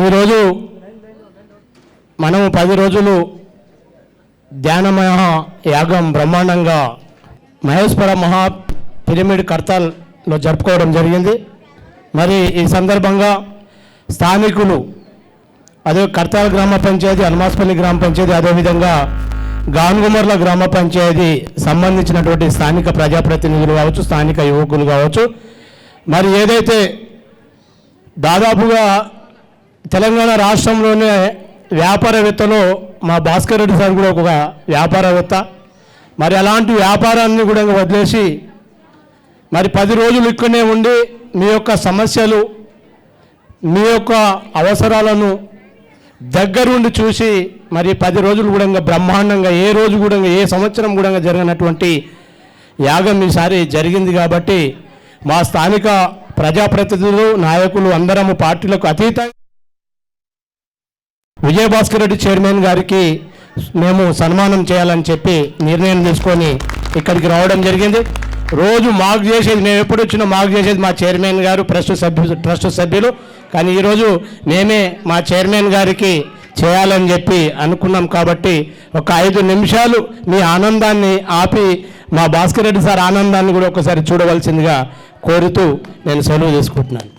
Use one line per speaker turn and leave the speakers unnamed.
ఈరోజు మనము పది రోజులు ధ్యానమయ యాగం బ్రహ్మాండంగా మహేశ్వర మహా పిరమిడ్ కర్తాల్లో జరుపుకోవడం జరిగింది. మరి ఈ సందర్భంగా స్థానికులు అదే కర్తాల గ్రామ పంచాయతీ హనుమాస్పల్లి గ్రామ పంచాయతీ అదేవిధంగా గాన్గుమర్ల గ్రామ పంచాయతీ సంబంధించినటువంటి స్థానిక ప్రజాప్రతినిధులు కావచ్చు స్థానిక యువకులు కావచ్చు. మరి ఏదైతే దాదాపుగా తెలంగాణ రాష్ట్రంలోనే వ్యాపారవేత్తలో మా భాస్కర్ రెడ్డి సార్ కూడా ఒక వ్యాపారవేత్త. మరి అలాంటి వ్యాపారాన్ని కూడా వదిలేసి మరి పది రోజులు ఇక్కడనే ఉండి మీ యొక్క సమస్యలు మీ యొక్క అవసరాలను దగ్గరుండి చూసి మరి పది రోజులు కూడా బ్రహ్మాండంగా ఏ రోజు కూడా ఏ సంవత్సరం కూడా జరిగినటువంటి యాగం ఈసారి జరిగింది కాబట్టి మా స్థానిక ప్రజాప్రతినిధులు నాయకులు అందరము పార్టీలకు అతీతంగా విజయభాస్కర్ రెడ్డి చైర్మన్ గారికి మేము సన్మానం చేయాలని చెప్పి నిర్ణయం తీసుకొని ఇక్కడికి రావడం జరిగింది. రోజు మాకు చేసేది మేము ఎప్పుడు వచ్చినా మాకు చేసేది మా చైర్మన్ గారు ట్రస్ట్ సభ్యు ట్రస్ట్ సభ్యులు. కానీ ఈరోజు మేమే మా చైర్మన్ గారికి చేయాలని చెప్పి అనుకున్నాం కాబట్టి ఒక ఐదు నిమిషాలు మీ ఆనందాన్ని ఆపి మా భాస్కర్ రెడ్డి సార్ ఆనందాన్ని కూడా ఒకసారి చూడవలసిందిగా కోరుతూ నేను సెలవు తీసుకుంటున్నాను.